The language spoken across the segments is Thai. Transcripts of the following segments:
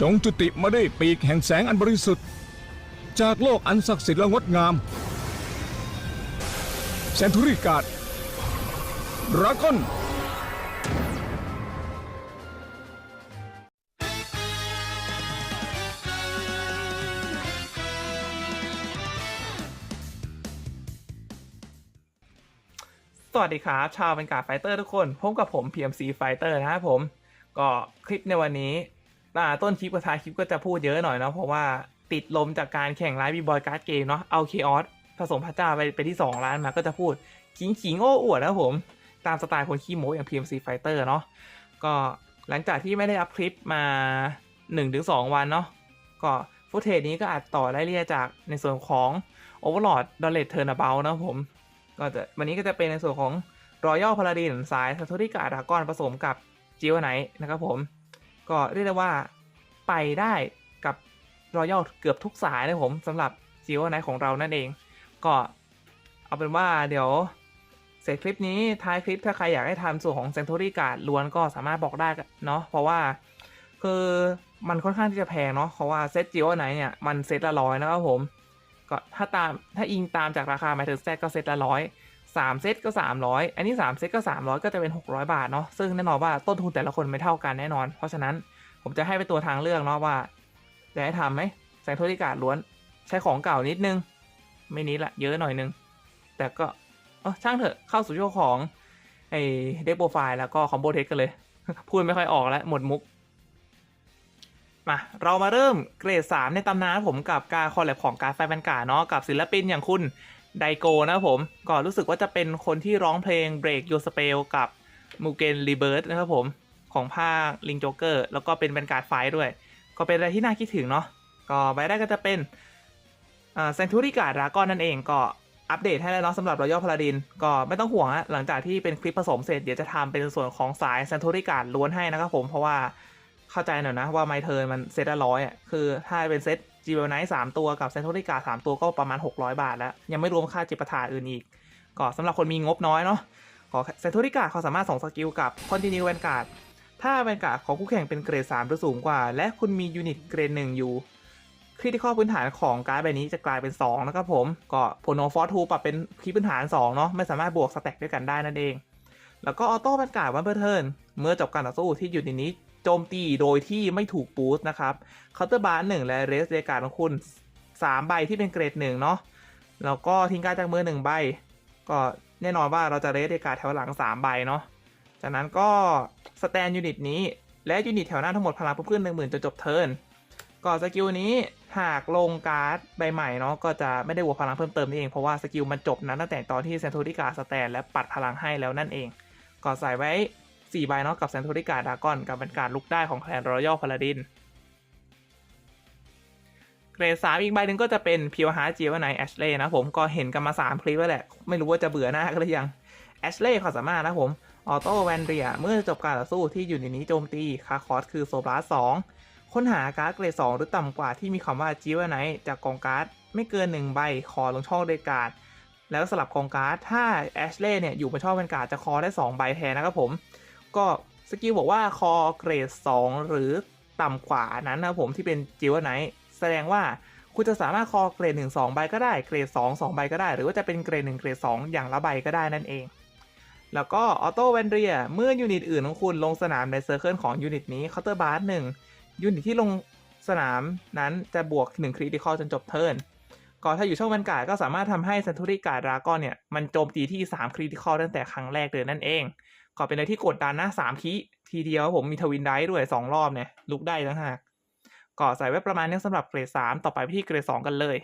จงจุติมาด้วยปีกแห่งแสงอันบริสุทธิ์ จากโลกอันศักดิ์สิทธิ์และงดงามเซนทุริกาดดรากอนสวัสดีครับชาวเป็นกาไฟเตอร์ทุกคนพบกับผม PMC Fighter นะครับผม ก็คลิปในวันนี้ อ่าต้นคลิปกับท้ายคลิปก็จะพูดเยอะหน่อยเนาะเพราะว่าติดลมจากการแข่งไลฟ์บีบอยการ์ดเกมเนาะเอาเคออสผสมพระเจ้าไปไปที่ 2 ล้านมาก็จะพูดขิงขิงๆโอ้อวดนะครับผม ตามสไตล์คนขี้โม้อย่าง PMC Fighter เนาะก็หลังจากที่ไม่ได้อัพคลิปมา 1-2 วันเนาะก็ฟุตเทจนี้ก็อาจต่อได้เรียจากในส่วนของ Overlord d o l l e t Turnabout นะครับผมก็จะวันนี้ก็จะเป็นในส่วนของรอยัลพาราดินสายซาโทริกาดากอนผสมกับจิวไนนะครับผม ก็เรียกได้ว่าไปได้กับรอยัลเกือบทุกสายนะผมสำหรับจิวไนของเรานั่นเอง ก็เอาเป็นว่าเดี๋ยวเสร็จคลิปนี้ท้ายคลิปถ้าใครอยากให้ทำส่วนของเซน t ท r รีการ์ดล้วนก็สามารถบอกได้เนาะเพราะว่าคือมันค่อนข้างที่จะแพงเนาะเพราะว่าเซตจิวไนเนี่ยมันเซตละร้อยนะครับผมก็ถ้าตามถ้าอิงตามจากราคาหมายถึงเซตก็เซตละร้อย สามเซตก็สามร้อยอันนี้สามเซตก็สามร้อยก็จะเป็นหกร้อยบาทเนาะซึ่งแน่นอนว่าต้นทุนแต่ละคนไม่เท่ากันแน่นอน เพราะฉะนั้นผมจะให้เป็นตัวทางเลือกเนาะว่าจะให้ทำไหมแสงโทริการดล้วนใช้ของเก่านิดนึง ไม่นิดละเยอะหน่อยนึง แต่ก็เออช่างเถอะเข้าสู่ช่วงของไอ้เดโปรไฟล์แล้วก็คอมโบเทคกันเลย พูดไม่ค่อยออกแล้วหมดมุกมาเรามาเริ่มเกรด 3 ในตำนานผมกับการคอลแลบของการไฟแวนการ์เนาะกับศิลปินอย่างคุณ ไดโกนะครับผมก็รู้สึกว่าจะเป็นคนที่ร้องเพลง Break Your Spell กับมูเกนรีเบิร์นะครับผมของภาคลิงโจเกอร์แล้วก็เป็นแวนการ์ดไฟด้วย ก็เป็นอะไรที่น่าคิดถึงเนาะก็ใบแรกก็จะเป็นเซนทูริการ์ดรากอนนั่นเองก็อัปเดตให้แล้วเนาะสำหรับรอยัลพาราดินก็ไม่ต้องห่วงฮะหลังจากที่เป็นคลิปผสมเสร็จเดี๋ยวจะทำเป็นส่วนของสายเซนทูริการ์ดล้วนให้นะครับผมเพราะว่าเข้าใจหน่อยนะว่าไมเทิร์นมันเซตละร้อยอะคือถ้าเป็นเซต จีเวลไนท์สามตัวกับเซนทริกาสามตัวก็ประมาณ 600 บาทแล้ว ยังไม่รวมค่าจิปถาอื่นอีก ก็สำหรับคนมีงบน้อยเนาะขอเซนทริกาเขาสามารถส่งสกิลกับคอนติเนียแวนการ์ดถ้าแวนการ์ดของคู่แข่งเป็นเกรด 3 หรือสูงกว่า และคุณมียูนิตเกรด 1 อยู่คริติคอลพื้นฐานของการ์ดใบนี้จะกลายเป็น 2 นะครับผม ก็ผลโนฟอร์ทูปรับเป็นคีย์พื้นฐาน 2 เนาะไม่สามารถบวกสแต็กด้วยกันได้นั่นเอง แล้วก็ออโต้แวนการ์ดวันเพอร์เทิร์นเมื่อจบการต่อสู้ที่อยู่ในนี้ โจมตีโดยที่ไม่ถูกบูสต์นะครับเคาน์เตอร์บาร์หนึ่งและเรสเดการของคุณ 3 ใบที่เป็นเกรดหนึ่งเนาะแล้วก็ทิ้งการจากมือหนึ่งใบ ก็แน่นอนว่าเราจะเรสเดการแถวหลัง 3 ใบเนาะจากนั้นก็สแตนยูนิตนี้และยูนิตแถวหน้าทั้งหมดพลังเพิ่มขึ้นหนึ่งหมื่นจนจบเทิร์นก่อนสกิลนี้หากลงการ์ดใบใหม่เนาะก็จะไม่ได้บวกพลังเพิ่มเติมนี่เองเพราะว่าสกิลมันจบนะตั้งแต่ตอนที่เซนทูริกาสแตนและปัดพลังให้แล้วนั่นเอง ก็ใส่ไว้ 4ใบเนาะกับแซนโทริกาดากอนกับเป็นการลุกได้ของแคลนรอยัลพาลาดินเกรด3อีกใบหนึ่งก็จะเป็นพิวฮาร์จิวไนแอชเล่นะผมก็เห็นกันมา3คลิปแล้วแหละ ไม่รู้ว่าจะเบื่อหน้ากันหรือยังแอชเล่ความสามารถนะผมออโต้แวนเรียเมื่อจบการต่อสู้ที่อยู่ในนี้โจมตีคาคอสคือโซบลาส2ค้นหาการ์ดเกรด2หรือต่ำกว่าที่มีคำว่าจิวไนจากกองการ์ดไม่เกิน 1 ใบคอลงช่องเดการ์ดแล้วสลับกองการ์ดถ้าแอชเล่เนี่ยอยู่บนช่องเป็นการ์ดจะคอได้ 2 ใบแทนนะครับผม ก็สกิลบอกว่าคอเกรด 2 หรือต่ำกว่านั้นนะผมที่เป็นจิวไนท์แสดงว่าคุณจะสามารถคอเกรด 1 2 ใบก็ได้เกรด 2 2 ใบก็ได้ หรือว่าจะเป็นเกรด 1 เกรด 2 อย่างละใบก็ได้นั่นเอง แล้วก็ออโต้แวนเรียเมื่อยูนิตอื่นของคุณลงสนามในเซอร์เคิลของยูนิตนี้เคาน์เตอร์บาร์หนึ่งยูนิตที่ลงสนามนั้นจะบวก1คริติคอลจนจบเทิร์นก็ถ้าอยู่ช่องบรรยากาศก็สามารถทำให้เซนทูริการ์ดรากอนเนี่ย มันโจมตีที่ 3 คริติคอลตั้งแต่ครั้งแรกเลยนั่นเอง ก็เป็นอะไรที่กดดันนะ3คีทีเดียวผมมีทวินได้ด้วย2รอบเนี่ยลุกได้ทั้งหากก็ใส่ไว้ประมาณนี้สำหรับเกรด3ต่อไปที่เกรด2กันเลย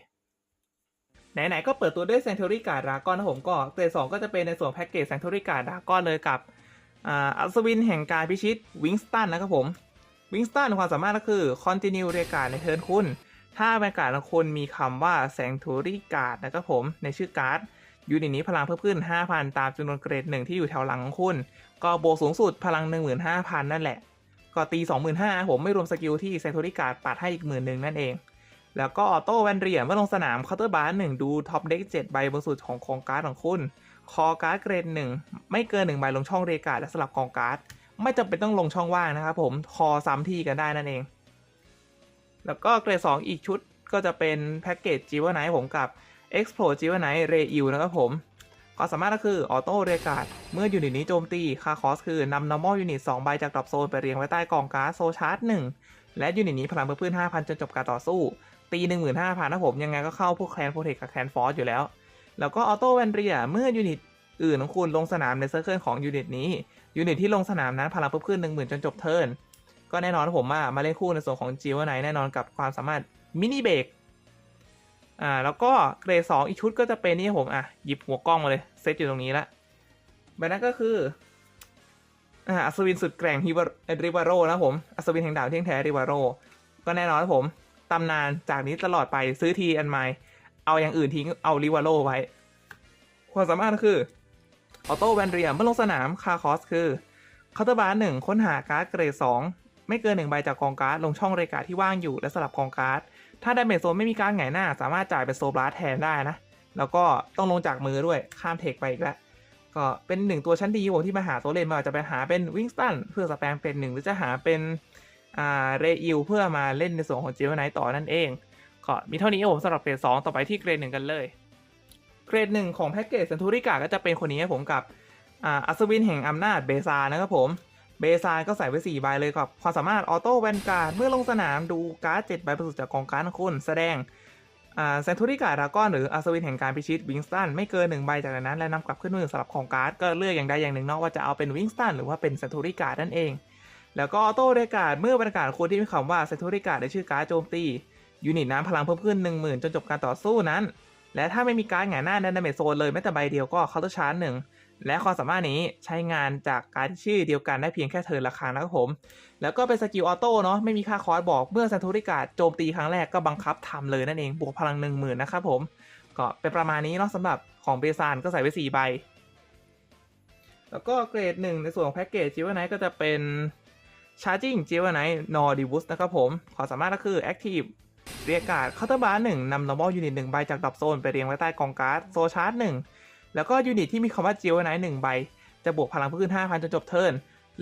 ไหนๆก็เปิดตัวด้วยแซนทูริการ์ดราก้อนนะผมก็เกรด2ก็จะเป็นในส่วนแพ็กเกจแซนทูริการ์ดราก้อนเลยกับอัศวินแห่งการพิชิตวิงสตันนะครับผมวิงสตันความสามารถก็คือคอนติเนียเรการ์ดในเทิร์นคุณ ถ้าบรรยากาศของคุณมีคำว่าแสงทูริการ์ดนะครับผมในชื่อการ์ดยูนิตนี้พลังเพิ่มขึ้น 5,000 ตามจำนวนเกรดหนึ่งที่อยู่แถวหลังของคุณ ก็โบวกสูงสุดพลัง 15,000 นั่นแหละ ก็ตี 25,000 ผมไม่รวมสกิลที่แสงทูริการ์ดปัดให้อีกหมื่นหนึ่งนั่นเอง แล้วก็ออโต้แวนเรียเมื่อลงสนามเคาน์เตอร์บาร์หนึ่งดูท็อปเด็ก7ใบบนสุดของกองการ์ดของคุณ คอการ์ดเกรดหนึ่งไม่เกินหนึ่งใบลงช่องเรการ์ดและสลับกองการ์ดไม่จำเป็นต้องลงช่องว่างนะครับผมคอซ้ำที่กันได้นั่นเอง แล้วก็เกรด2อีกชุดก็จะเป็นแพ็กเกจจิวไนท์ผมกับ Explode จิวไนท์เรอิวนะครับผม ความสามารถก็คือออโต้เรกาดเมื่อยูนิตนี้โจมตีค่าคอสคือนำ normal unit 2ใบจากดรอปโซนไปเรียงไว้ใต้กองการ์ดโซชาร์จ1และยูนิตนี้พลังเพิ่มพื้น5,000 จนจบการต่อสู้ ตี 15,000นะผมยังไงก็เข้าพวกแคลนโปรเทคกับแคลนฟอร์สอยู่แล้ว แล้วก็ออโต้แวนเรียเมื่อยูนิตอื่นของคุณลงสนามในเซอร์เคิลของยูนิตนี้ยูนิตที่ลงสนามนั้นพลังเพิ่มขึ้น10,000จนจบเทิร์นก็แน่นอนผมว่ามาเล่นคู่ในส่วนของจิวไนแน่นอนกับความสามารถมินิเบรก อ่าแล้วก็เกรดสองอีกชุดก็จะเป็นนี่ครับผมอะหยิบหัวกล้องมาเลยเซตอยู่ตรงนี้ละใบนั้นก็คืออ่าอัศวินสุดแกร่งฮิวริวาโรนะผมอัศวินแห่งดาวเที่ยงแท้ริวาโรก็แน่นอนนะผมตำนานจากนี้ตลอดไปซื้อทีอันใหม่เอาอย่างอื่นทิ้งเอาริวาโรไว้ ความสามารถก็คือออโต้แวนเรียเมื่อลงสนามคาคอสคือเคาน์เตอร์บาร์หนึ่งค้นหาการ์ดเกรดสองไม่เกินหนึ่งใบจากกองการ์ดลงช่องเรกาที่ว่างอยู่และสลับกองการ์ด ถ้าดาเมจโซนไม่มีการหงายหน้า สามารถจ่ายเป็นโซบลาสแทนได้นะ แล้วก็ต้องลงจากมือด้วยข้ามเทคไปอีกแล้วก็เป็นหนึ่งตัวชั้นดีผมที่มาหาตัวเลนมาจะไปหาเป็นวิงสตันเพื่อสแปมเป็นหนึ่งหรือจะหาเป็นอ่าเรอิลเพื่อมาเล่นในส่วนของจิวไนต่อนั่นเอง ก็มีเท่านี้ผมสำหรับเกรด2ต่อไปที่เกรดหนึ่งกันเลย เกรดหนึ่งของแพ็กเกจเซนทูริกาก็จะเป็นคนนี้ครับผมกับอ่าอัศวินแห่งอำนาจเบซานะครับผม เบซายก็ใส่ไว้4ใบเลยกับ ความสามารถออโต้แวนการ์ดเมื่อลงสนามดูการ์ด7ใบประสุจากกองการ์ดของคุณแสดงเซนทูริกาดาก้อนหรืออัศวินแห่งการพิชิตวิงสตันไม่เกิน1ใบจากนั้นและนำกลับขึ้นมือสำหรับของการ์ดก็เลือกอย่างใดอย่างหนึ่งเนอกว่าจะเอาเป็นวิงสตันหรือว่าเป็นเซนทูริกานั่นเอง แล้วก็ออโต้เรกาดเมื่อบรรยากาศคุณที่มีคำว่าเซนทูริกาในชื่อการ์ดโจมตียูนิตนั้นพลังเพิ่มขึ้น 10,000 จนจบการต่อสู้นั้น และถ้าไม่มีการดหงายหน้าในดาเมจโซนเลยแม้แต่ใบเดียวก็เคาน์เตอร์ชาร์จหนึ่ง และความสามารถนี้ใช้งานจากการชื่อเดียวกันได้เพียงแค่เทิร์นละครั้งนะครับผม แล้วก็เป็นสกิลออโต้เนาะไม่มีค่าคอร์สบอกเมื่อซันทูริกาโจมตีครั้งแรกก็บังคับทำเลยนั่นเองบวกพลัง 1 0,000นะครับผม ก็เป็นประมาณนี้เนาะสำหรับของเบซานก็ใส่ไว้4ใบ แล้วก็เกรดหนึ่งในส่วนของแพ็กเกจจิวไนก็จะเป็น Charging จิวไนนอร์ดิวุสนะครับผมความสามารถก็คือ Active เรียกการ์ดเคาน์เตอร์บาร์หนึ่งนำ normal unit หนึ่งใบจากดรอปโซนไปเรียงไว้ใต้กองการ์ดโซชาร์จหนึ่ง แล้วก็ยูนิตที่มีคำว่าจิวไนท์หนึ่งใบ จะบวกพลังเพิ่มขึ้น 5,000จนจบเทิร์น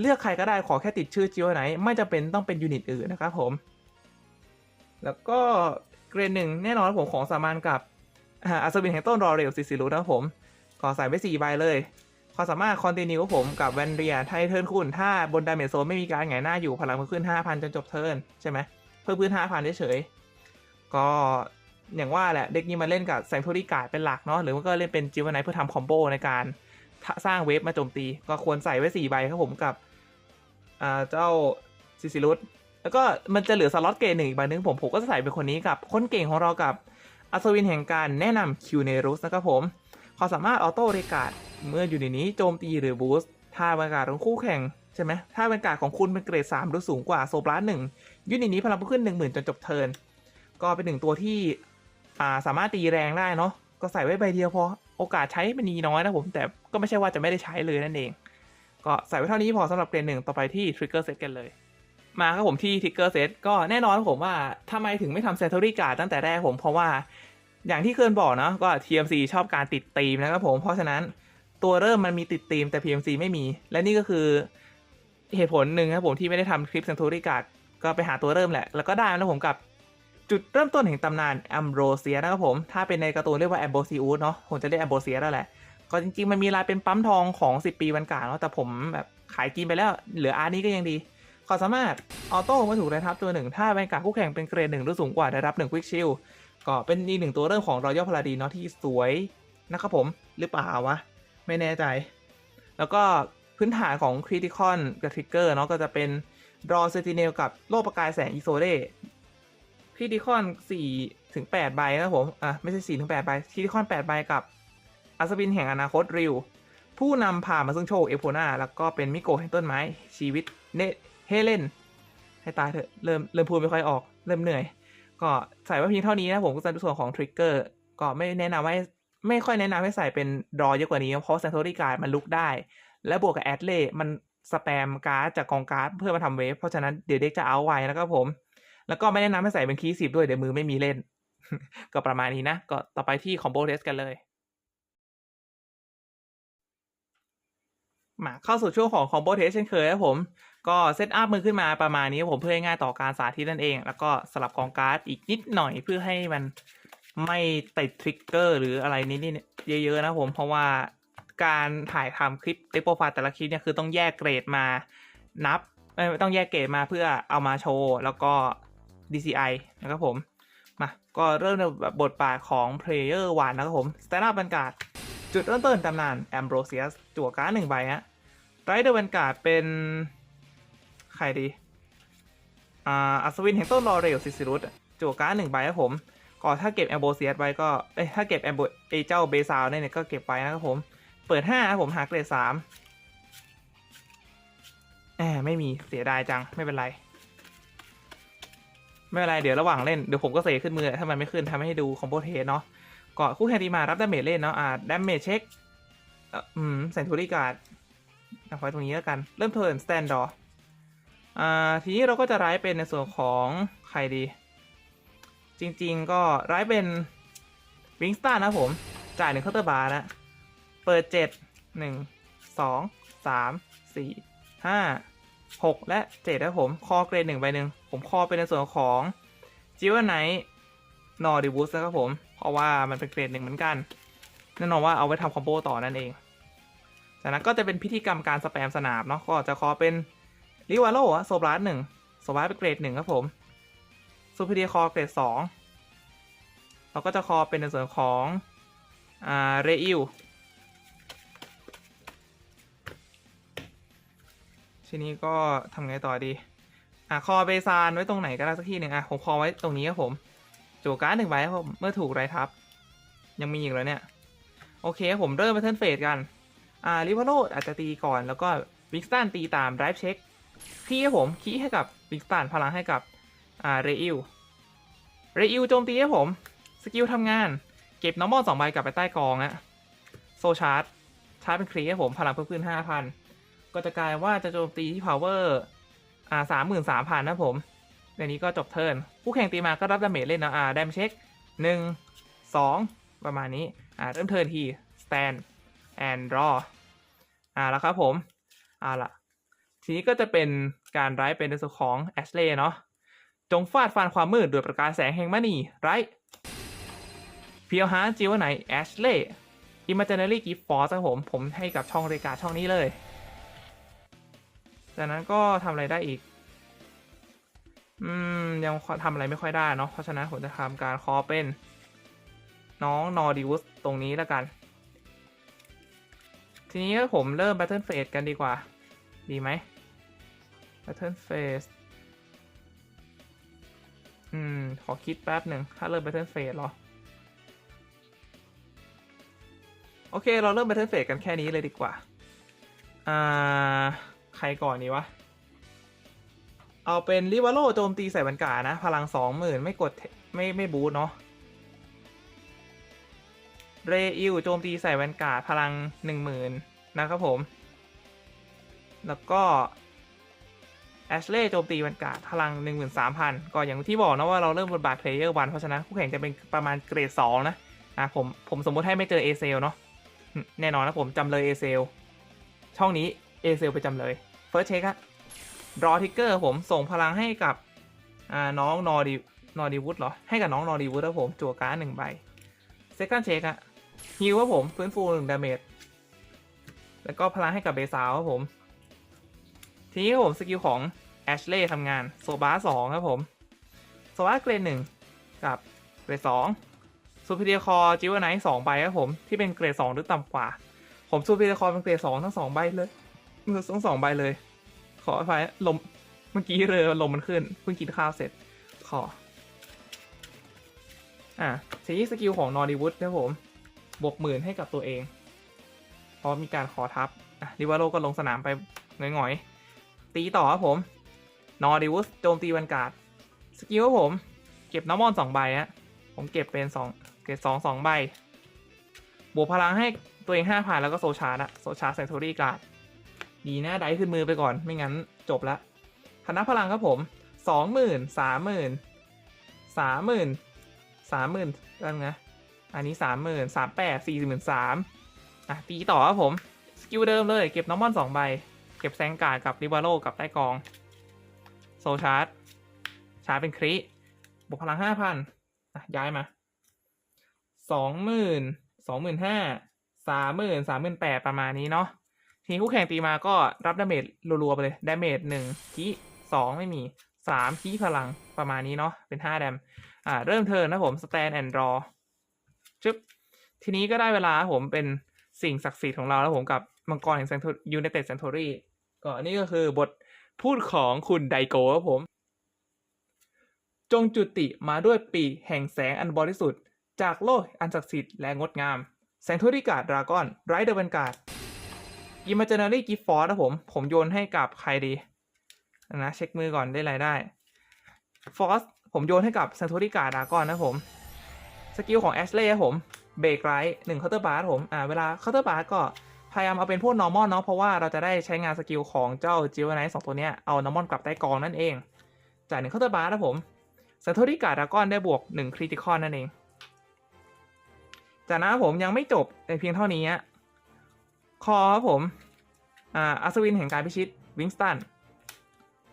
เลือกใครก็ได้ขอแค่ติดชื่อจิวไนท์ไม่จำเป็นต้องเป็นยูนิตอื่นนะครับผม แล้วก็เกรดหนึ่งแน่นอนผมของสามานกับอัศวินแห่งต้นรอเรลซิซิรุนะครับผมก็ใส่ไป4ใบเลยความสามารถคอนติเนียของผมกับแวนเรียไทเทิร์นคุณถ้าบนดาเมจโซนไม่มีการหงายหน้าอยู่พลังเพิ่มขึ้น 5,000 จนจบเทิร์นใช่ไหมเพิ่มขึ้น 5,000เฉยๆก็ อย่างว่าแหละเด็กนี้มาเล่นกับแซงทูริการ์ดเป็นหลักเนาะหรือว่าก็เล่นเป็นจิวไนท์เพื่อทำคอมโบในการสร้างเวฟมาโจมตี ก็ควรใส่ไว้ 4 ใบครับผมกับเจ้าซิซิลุสแล้วก็มันจะเหลือสล็อตเกรดหนึ่งอีกใบหนึงผมผมก็จะใส่เป็นคนนี้กับคนเก่งของเรากับอัศวินแห่งการแนะนำคิวเนรุสนะครับผมความสามารถออโต้เรกาดเมื่ออยู่ในนี้โจมตีหรือบูสต์ถ้าบรรยากาศของคู่แข่งใช่ไหมถ้าบรรยากาศของคุณเป็นเกรด 3 หรือสูงกว่าโซบลาหนึ่งยูนิตนี้พลังเพิ่มขึ้น 10,000 จนจบเทิร์นก็เป็นหนึ่งตัวที่ อ่าสามารถตีแรงได้เนาะก็ใส่ไว้ใบเดียวพอโอกาสใช้มันมีน้อยนะผม แต่ก็ไม่ใช่ว่าจะไม่ได้ใช้เลยนั่นเอง ก็ใส่ไว้เท่านี้พอสำหรับเกรดหนึ่งต่อไปที่ทริกเกอร์เซตกันเลย มาครับผมที่ทริกเกอร์เซตก็แน่นอนผมว่าทำไมถึงไม่ทำเซนทอรี่การ์ดตั้งแต่แรกผมเพราะว่าอย่างที่เคยบอกเนาะก็ TMC ชอบการติดธีมนะครับผมเพราะฉะนั้นตัวเริ่มมันมีติดธีมแต่ PMC ไม่มี และนี่ก็คือเหตุผลหนึ่งครับผมที่ไม่ได้ทำคลิปเซนทอรี่การ์ดก็ไปหาตัวเริ่มแหละ แล้วก็ได้แล้วผมกับ จุดเริ่มต้นแห่งตำนานแอมโบรเซียนะครับผม ถ้าเป็นในการ์ตูนเรียกว่าแอมโบซีอูสเนาะผมจะเรียกแอมโบเซียแล้วแหละ ก็จริงๆ มันมีลายเป็นปั๊มทองของ 10 ปีวันกลางเนาะแต่ผมแบบขายกินไปแล้ว เหลืออาร์นี้ก็ยังดีขอสามารถออโต้เมื่อถูกไดทับตัวหนึ่ง ถ้าเป็นการคู่แข่งเป็นเกรดหนึ่งหรือสูงกว่าได้รับหนึ่งควิกชิลก็เป็นอีกหนึ่งตัวเริ่มของรอยัลพาราดีเนาะที่สวยนะครับผมหรือเปล่าวะ ไม่แน่ใจ แล้วก็พื้นฐานของคริติคอนกับทริกเกอร์เนาะก็จะเป็นรอเซติเนลกับโลกประกายแสงอีโซเด คริติคอน4ถึง8ใบนะครับผม อะ ไม่ใช่4ถึง8ใบคริติคอน8ใบกับอัศวินแห่งอนาคตริว ผู้นำพามาซึ่งโชคเอโพนาแล้วก็เป็นมิโกะแห่งต้นไม้ชีวิตเนเฮเลนให้ตายเถอะ เริ่มเริ่มพูดไม่ค่อยออก เริ่มเหนื่อย ก็ใส่ไว้เพียงเท่านี้นะผมก็จะในส่วนของทริกเกอร์ก็ไม่แนะนำให้ไม่ค่อยแนะนำให้ใส่เป็นรอเยอะกว่านี้ เพราะแซนโทริการ์ดมันลุกได้ และบวกกับแอดเล่มันสแปมการ์ดจากกองการ์ดเพื่อมาทำเวฟเพราะฉะนั้นเดี๋ยวเด็กจะเอาไว้นะครับผม แล้วก็ไม่แนะนำให้ใส่เป็นคีย์สิบด้วยเดี๋ยวมือไม่มีเล่น ก็ประมาณนี้นะ ก็ต่อไปที่คอมโบเทสกันเลย มาเข้าสู่ช่วงของคอมโบเทสเช่นเคยครับผม ก็เซตอัพมือขึ้นมาประมาณนี้ผมเพื่อให้ง่ายต่อการสาธิตนั่นเอง แล้วก็สลับกองการ์ดอีกนิดหน่อยเพื่อให้มันไม่ติดทริกเกอร์หรืออะไรนิดๆเยอะๆนะผมเพราะว่าการถ่ายทำคลิปเต็โปรไฟล์แต่ละคลิปเนี่ยคือต้องแยกเกรดมานับต้องแยกเกรดมาเพื่อเอามาโชว์ แล้วก็ DCI นะครับผม มา ก็เริ่มในแบบบทบาทของ Player 1นะครับผมสแตนดาร์ดบรรกาศจุดเริ่มต้นตำนาน Ambrosius จั่วการ์ดหนึ่งใบฮะไรเดอร์บรรกาศเป็น ใครดีอ่าอัศวินแห่งต้นรอเรลซิซิรุสจั่วการ์ดหนึ่งใบครับผมก็ถ้าเก็บ Ambrosius ไว้ก็ เอ้ย ถ้าเก็บ a m b r o ไอเจ้าเบซาวเนี่ยก็เก็บไว้นะครับผม เปิดห้าครับผมหาเกรดสามแหมไม่มีเสียดายจังไม่เป็นไร ไม่เป็นไร เดี๋ยวระหว่างเล่น เดี๋ยวผมก็เสกขึ้นมือถ้ามันไม่ขึ้นทำให้ดูคอมโบเทสเนาะก่อนคู่แข่งตีมารับดาเมจเล่นเนาะอ่าดาเมจเช็คอืมเซนทูรี่การ์ดเอาไว้ตรงนี้แล้วกัน เริ่มเทิร์นสแตนดอร์อ่าทีนี้เราก็จะร้ายเป็นในส่วนของใครดี จริง ๆ ก็ร้ายเป็นวิงสตาร์นะผม จ่ายหนึ่งเคาน์เตอร์บาร์นะ เปิดเจ็ดหนึ่งสองสามสี่ห้า หกและเจ็ดนะผมคอเกรดหนึ่งใบหนึ่งผมคอเป็นในส่วนของจิวไนท์นอร์ดิวูสนะครับผม เพราะว่ามันเป็นเกรดหนึ่งเหมือนกันแน่นอนว่าเอาไว้ทำคอมโบต่อนั่นเองจากนั้นก็จะเป็นพิธีกรรมการสแปมสนามเนาะก็จะคอเป็นลิวาโลโซบลัสหนึ่งโซบลัสเป็นเกรดหนึ่งครับผมซูเปอร์เดียคอเกรดสองเราก็จะคอเป็นในส่วนของอ่าเรอิล ทีนี้ก็ทำไงต่อดี อะคอเบซานไว้ตรงไหนก็ได้สักที่หนึ่งอะผมคอไว้ตรงนี้ครับผมจูการ์ดหนึ่งใบครับผมเมื่อถูกไรทับ ยังมีอีกแล้วเนี่ย โอเคครับผมเริ่มไปเทิร์นเฟสกัน อ่าลิเวอโรอาจจะตีก่อนแล้วก็วิกสตันตีตามไดรฟ์เช็คคีย์ครับผมคีย์ให้กับวิกสตันพลังให้กับอ่าเรอิลเรอิลโจมตีครับผมสกิลทำงาน เก็บน้องบอลสองใบกลับไปใต้กองอะโซชาร์จชาร์จเป็นครีให้ผมพลังเพิ่มขึ้นห้าพัน ก็จะกลายว่าจะโจมตีที่ power อ่าสามหมื่นสามพันนะผมในนี้ก็จบเทิร์นผู้แข่งตีมาก็รับดาเมจเล่นนะอ่าดมเช็คหนึ่งสองประมาณนี้อ่าเริ่มเทิร์นที stand and draw อ่าแล้วครับผมอ่าละทีนี้ก็จะเป็นการไร้เป็นในส่วนของแอชเล่เนาะจงฟาดฟันความมืดด้วยประกายแสงแห่งมณีไรเพียวฮาร์จิวไหนแอชเล่ Imaginary Gift Force ครับผม ผมให้กับช่องรายการช่องนี้เลย จากนั้นก็ทำอะไรได้อีก อืม ยังทำอะไรไม่ค่อยได้เนาะ เพราะฉะนั้นผมจะทำการคอเป็น น้องนอร์ดิวสตรงนี้แล้วกัน ทีนี้ผมเริ่ม Battle Phase กันดีกว่า ดีไหม Battle Phase อืม ขอคิดแป๊บหนึ่ง ถ้าเริ่ม Battle Phase เหรอ โอเค เราเริ่ม Battle Phase กันแค่นี้เลยดีกว่า อ่า ใครก่อนดีวะ เอาเป็นริวาโลโจมตีใส่บรรกานะ พลังสองหมื่นไม่กดไม่ไม่บูทเนาะ เรอิลโจมตีใส่แวนการ์พลังหนึ่งหมื่นนะครับผม แล้วก็แอชเล่โจมตีแวนการ์พลังหนึ่งหมื่นสามพันก็อย่างที่บอกนะว่าเราเริ่มบทบาทเพลเยอร์วันเพราะฉะนั้นคู่แข่งจะเป็นประมาณเกรดสองนะ อะผมผมสมมติให้ไม่เจอเอเซลเนาะแน่นอนนะผมจำเลยเอเซลช่องนี้ เอเซลไปจำเลยเฟิร์สเช็คอะรอทิกเกอร์ผมส่งพลังให้กับน้องนอร์ดีนอร์ดีวูดเหรอ ให้กับน้องนอร์ดีวูดครับผมจั่วการ์ดหนึ่งใบเซคันด์เช็คอะฮิวครับผมฟื้นฟูหนึ่งดาเมจแล้วก็พลังให้กับเบซาวครับผม ทีนี้ผมสกิลของแอชเล่ทำงานโซบาสองครับผมโซบาเกรดหนึ่งกับเกรดสองซูเปอร์เดียคอจิวไนท์สองใบครับผมที่เป็นเกรดสองหรือต่ำกว่า ผมซูเปอร์เดียคอเป็นเกรดสองทั้งสองใบเลย ทั้งสองใบเลย ขอไฟลม เมื่อกี้เลยลมมันขึ้น เพิ่งกินข้าวเสร็จ ขอ อะทีนี้สกิลของนอร์ดิวูดครับผม บวกหมื่นให้กับตัวเอง เพราะมีการขอทับ อะริวาโลก็ลงสนามไปหงอยๆ ตีต่อครับผม นอร์ดิวูสโจมตีวันกาดสกิลครับผม เก็บน้ำมอนสองใบฮะ ผมเก็บเป็นสองเก็บสองสองใบ บวกพลังให้ตัวเองห้าพันแล้วก็โซชาร์ดอะโซชาร์ดเซนทูรี่การ์ด ดีนะได้ขึ้นมือไปก่อนไม่งั้นจบละคณะพลังครับผมสองหมื่นสามหมื่นสามหมื่นสามหมื่นกันนะอันนี้สามหมื่นสามแปดสี่หมื่นสามอะตีต่อครับผม สกิลเดิมเลยเก็บน้องมอนสองใบ เก็บแซงการ์ดกับริวาโลกับใต้กอง โซชาร์จ ชาร์จเป็นคริบวกพลังห้าพันอะย้ายมาสองหมื่นสองหมื่นห้าสามหมื่นสามหมื่นแปดประมาณนี้เนาะ ทีนี้คู่แข่งตีมาก็รับดาเมจรัวๆไปเลยดาเมจหนึ่งคีสองไม่มีสามคีพลังประมาณนี้เนาะเป็นห้าแดมอ่าเริ่มเทิร์นนะผมสแตนแอนด์รอจึ๊บทีนี้ก็ได้เวลาผมเป็นสิ่งศักดิ์สิทธิ์ของเราแล้วผมกับมังกรแห่งเซนทยูไนเต็ดเซนทอรี่ก็นี่ก็คือบทพูดของคุณไดโกครับผม จงจุติมาด้วยปีแห่งแสงอันบริสุทธิ์ จากโลกอันศักดิ์สิทธิ์และงดงาม แสงทุริกาดรากอนไรเดอร์บันการ์ด อิมเมจเนอรี่กิฟฟอร์นะผม ผมโยนให้กับใครดีนะเช็คมือก่อนได้ไรายได้ฟอสผมโยนให้กับแสงทุริกาดาก้อนนะผม สกิลของแอชเล่ผมเบรกไรท์หนึ่งเคาน์เตอร์บาร์ผมอ่าเวลาเคาน์เตอร์บาร์ก็พยายามเอาเป็นพวก normal เนาะเพราะว่าเราจะได้ใช้งานสกิลของเจ้าจิวไนท์สองตัวเนี้ยเอา normal กลับใต้กองนั่นเองจ่ายหนึ่งเคาน์เตอร์บาร์นะผมสันโทริกาดาก้อนได้บวกหนึ่งคริติคอนนั่นเองจากนั้นผมยังไม่จบแต่เพียงเท่านี้ คอครับผม อ่าอัศวินแห่งการพิชิตวิงสตัน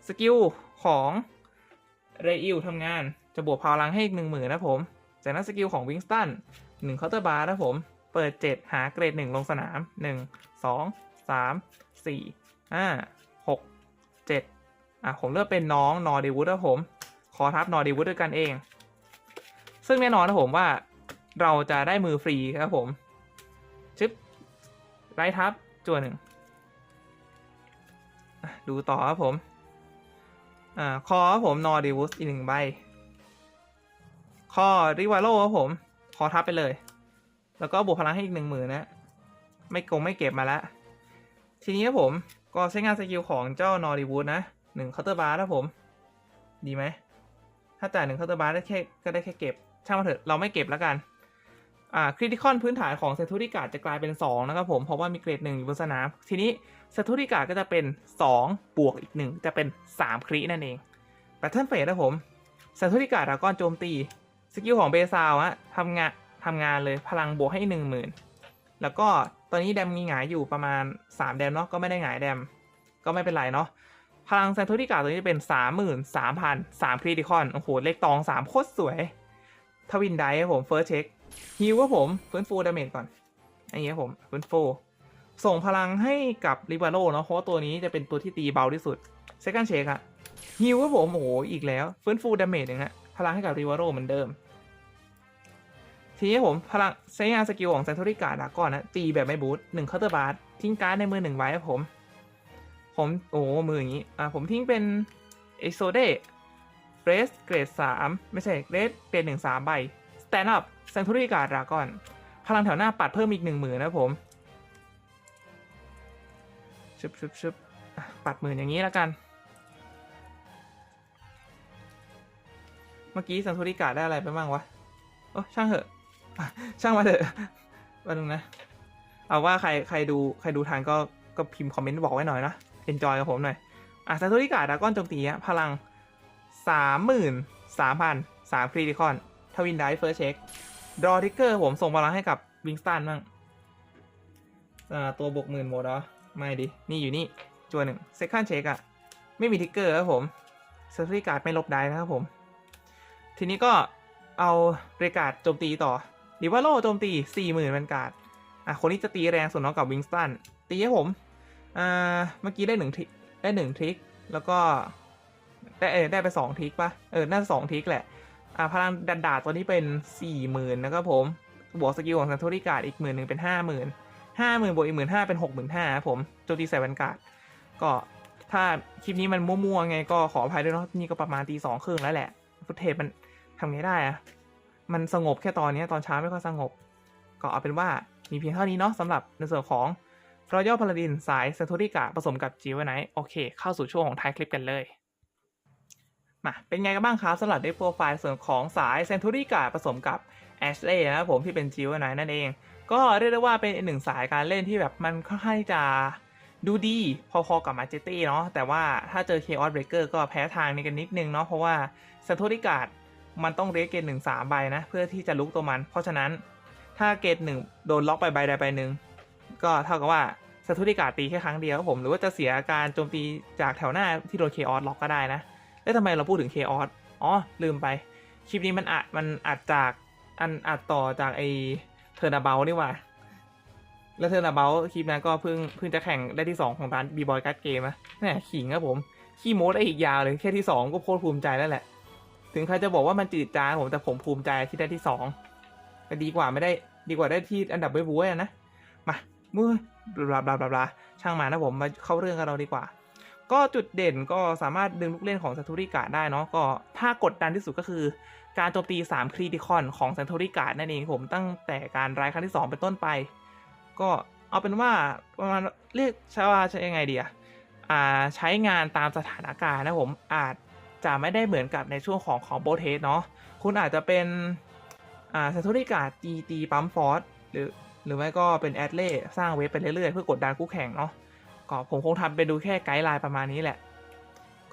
สกิลของเรอิลทำงาน จะบวกพลังให้อีกหนึ่งหมื่นนะผม จากนั้นสกิลของวิงสตันหนึ่งเคาน์เตอร์บาร์นะผม เปิดเจ็ดหาเกรดหนึ่งลงสนามหนึ่งสองสามสี่ห้าหกเจ็ดอะผมเลือกเป็นน้องนอร์ดิวูดนะผม ขอทับนอร์ดิวูดด้วยกันเอง ซึ่งแน่นอนนะผมว่าเราจะได้มือฟรีครับผม ชึบ ไรทับจวหนึ่งดูต่อครับผม อ่า คอครับผมนอร์ดิวูดอีกหนึ่งใบ คอริวาโลครับผมขอทับไปเลย แล้วก็บวกพลังให้อีกหนึ่งหมื่นนะ ไม่โกงไม่เก็บมาแล้วทีนี้ครับผม ก็ใช้งานสกิลของเจ้านอร์ดิวูดนะหนึ่งเคาน์เตอร์บาร์นะผม ดีไหม ถ้าจ่ายหนึ่งเคาน์เตอร์บาร์ได้แค่ก็ได้แค่เก็บ ช่างมาเถอะ เราไม่เก็บแล้วกัน อ่าคริติคอนพื้นฐานของเซตูริกาจะกลายเป็น 2 นะครับผม เพราะว่ามีเกรดหนึ่งอยู่บนสนาม ทีนี้เซตูริกาก็จะเป็น 2 บวกอีก 1 จะเป็น 3 ครินั่นเองแพทเทิร์นเฟสนะผมเซตูริกาดากอนโจมตี สกิลของเบซาวอะทำงานทำงานเลยพลังบวกให้ 10,000 แล้วก็ตอนนี้แดมมีหงายอยู่ประมาณ 3 แดมเนาะก็ไม่ได้หงายแดม ก็ไม่เป็นไรเนาะพลังแซนโทริกาตัวนี้จะเป็นสามหมื่นสามพันสามคริติคอนโอ้โหเลขตองสามโคตรสวยทวินไดครับผมเฟิร์สเช็ค ฮิวว่าผมฟื้นฟูดาเมจก่อนอันนี้ครับผมฟื้นฟูส่งพลังให้กับริบาโลเนาะเพราะว่าตัวนี้จะเป็นตัวที่ตีเบาที่สุดเซคันเชคอะฮิวว่าผมโอ้โหอีกแล้วฟื้นฟูดาเมจอย่างเงี้ยพลังให้กับริบาโลเหมือนเดิม ทีนี้ผมพลังใช้งานสกิลของแซนโทริกาดาก่อนนะตีแบบไม่บูทหนึ่งเคาน์เตอร์บาร์ทิ้งการ์ดในมือหนึ่งไว้ครับผม ผมโอ้มืออย่างนี้อ่าผมทิ้งเป็นเอโซเดเรสเกรดสามไม่ใช่เรสเกรดหนึ่งสามใบสแตนด์อัพ เซนทูรี่กาดราก้อนพลังแถวหน้าปัดเพิ่มอีกหนึ่งหมื่นนะผมชึบชึบชึบปัดหมื่นอย่างนี้แล้วกัน เมื่อกี้เซนทูรี่กาดได้อะไรไปบ้างวะโอ้ช่างเถอะ ช่างมาเถอะมาดูนะ เอาว่าใครใครดูใครดูทันก็ก็พิมพ์คอมเมนต์บอกไว้หน่อยนะเอนจอยกับผมหน่อยอะซาโตริกาดาก้อนโจมตีพลังสามหมื่นสามพันสามคริติคอนทวินไดเฟิร์สเช็ค ดรอทิกเกอร์ผมส่งพลังให้กับวิงสตันบ้างตัวบวกหมื่นหมดเหรอ ไม่ดิ นี่อยู่นี่จัวหนึ่งเซคันเช็คอะไม่มีทิกเกอร์ครับผมเซาโตริกาดไม่ลบได้นะครับผม ทีนี้ก็เอาเรกาดโจมตีต่อดิว่าโลโจมตีสี่หมื่นป็นการ์ดอะคนนี้จะตีแรงสุดเน้องกับวิงสตันตีให้ผมอ่าเมื่อกี้ได้หนึ่งทิกได้หนึ่งทริกแล้วก็ได้เออได้ไปสองทริกปะเออน่าจะสองทริกแหละ อ่าพลังดันดาตัวนี้เป็นสี่หมื่นนะครับผม บวกสกิลของซันโทริการ์ดอีกหมื่นหนึ่งเป็นห้าหมื่นห้าหมื่นบวกอีกหมื่นห้าเป็นหกหมื่นห้าครับผมโจมตีใส่แวนการ์ดก็ถ้าคลิปนี้มันมั่วๆไงก็ขออภัยด้วยเนาะนี่ก็ประมาณตีสองครึ่งแล้วแหละฟุตเทปมันทำไงได้อะมันสงบแค่ตอนนี้ตอนเช้าไม่ค่อยสงบ ก็เอาเป็นว่ามีเพียงเท่านี้เนาะสำหรับในส่วนของรอยัลพาลาดินสายเซนทูริกาผสมกับจีวไนโอเค เข้าสู่ช่วงของท้ายคลิปกันเลย มาเป็นไงกันบ้างครับสำหรับเดฟโปรไฟล์ส่วนของสายเซนทูริกาผสมกับแอชเล่นะครับผมที่เป็นจีวไนนั่นเอง ก็เรียกได้ว่าเป็นหนึ่งสายการเล่นที่แบบมันค่อนข้างที่จะดูดีพอๆกับมาเจตี้เนาะแต่ว่าถ้าเจอเคออสเบรกเกอร์ก็แพ้ทางนี้กันนิดนึงเนาะเพราะว่าเซนทูริกามันต้องเรสเกตหนึ่งสามใบนะเพื่อที่จะลุกตัวมัน เพราะฉะนั้นถ้าเกตหนึ่งโดนล็อกไปใบใดใบหนึ่งก็เท่ากับว่าสตุริกาตีแค่ครั้งเดียวครับผมหรือว่าจะเสียการโจมตีจากแถวหน้าที่โดนเคออสล็อกก็ได้นะ แล้วทำไมเราพูดถึงเคออสอ๋อ ลืมไป คลิปนี้มันอัดมันอัดจากอันอัดต่อจากไอเทอร์นาเบลนี่หว่า แล้วเทอร์นาเบลคลิปนั้นก็เพิ่งเพิ่งจะแข่งได้ที่ 2 ของร้านบีบอยการ์ดเกมนะแหมขิงครับผม ขี้โม้ได้อีกยาวเลยแค่ที่ 2 ก็โคตรภูมิใจแล้วแหละ ถึงใครจะบอกว่ามันจืดจางผมแต่ผมภูมิใจที่ได้ที่2แต่ดีกว่าไม่ได้ดีกว่าได้ที่อันดับเว้ยๆนะมามือบลาบลาบลาช่างมานะผมมาเข้าเรื่องกันเราดีกว่า ก็จุดเด่นก็สามารถดึงลูกเล่นของ c ซ n ตูริกาได้เนาะก็ถ้ากดดันที่สุดก็คือ การโจมตี 3 ครีติคอนของ c ซ n ตูริกานั่นเองผมตั้งแต่การรายครั้งที่ 2 เป็นต้นไป ก็เอาเป็นว่าประมาณเรียกใช้ว่าใช้ยังไงดีอะอ่าใช้งานตามสถานการณ์นะผมอาจจะไม่ได้เหมือนกับในช่วงของของโบเทสเนาะคุณอาจจะเป็นอ่า c ซ n ตูริกาตีตีปั๊มฟอร์สหรือหรือไม่ก็เป็นแอดเล่สร้างเว็บไปเรื่อยๆ เพื่อกดดันคู่แข่งเนาะ ก็ผมคงทำไปดูแค่ไกด์ไลน์ประมาณนี้แหละ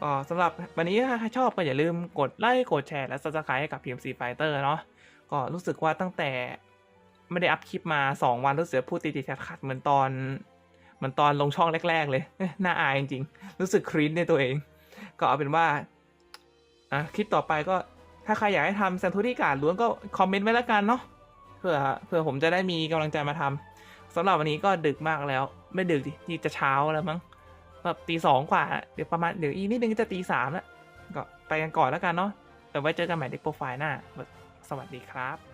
ก็สำหรับวันนี้ถ้าใครชอบก็อย่าลืมกดไลค์กดแชร์และ subscribe ให้กับ PMC Fighter เนาะก็รู้สึกว่าตั้งแต่ไม่ได้อัพคลิปมา 2 วันรู้สึกพูดติดๆขัดเหมือนตอนเหมือนตอนลงช่องแรก ๆ เลยน่าอายจริงๆ รู้สึกครีนในตัวเอง ก็เอาเป็นว่าอะคลิปต่อไปก็ถ้าใครอยากให้ทำแซนทูรี่การ์ดล้วนก็คอมเมนต์ไว้แล้วกันเนาะเพื่อเพื่อผมจะได้มีกำลังใจมาทำสำหรับวันนี้ก็ดึกมากแล้ว ไม่ดึกดินี่จะเช้าแล้วมั้งแบบตีสองกว่า เดี๋ยวประมาณเดี๋ยวอีกนิดนึงจะตีสามแล้วก็ไปกันก่อนแล้วกันเนาะแต่ไว้เจอกันใหม่ในโปรไฟล์หน้า สวัสดีครับ